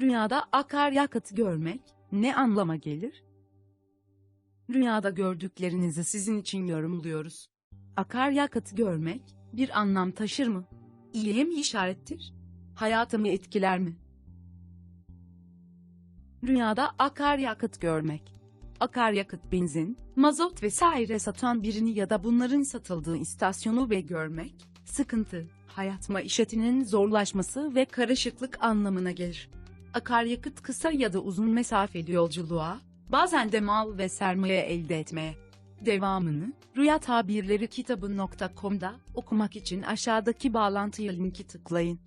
Rüyada akaryakıt görmek ne anlama gelir? Rüyada gördüklerinizi sizin için yorumluyoruz. Akaryakıt görmek bir anlam taşır mı? İyiye mi işarettir? Hayatımı etkiler mi? Rüyada akaryakıt görmek. Akaryakıt benzin, mazot vesaire satan birini ya da bunların satıldığı istasyonu ve görmek, sıkıntı, hayat maişetinin zorlaşması ve karışıklık anlamına gelir. Akaryakıt kısa ya da uzun mesafeli yolculuğa, bazen de mal ve sermaye elde etmeye. Devamını, Rüya Tabirleri kitabı.com'da okumak için aşağıdaki bağlantıya linki tıklayın.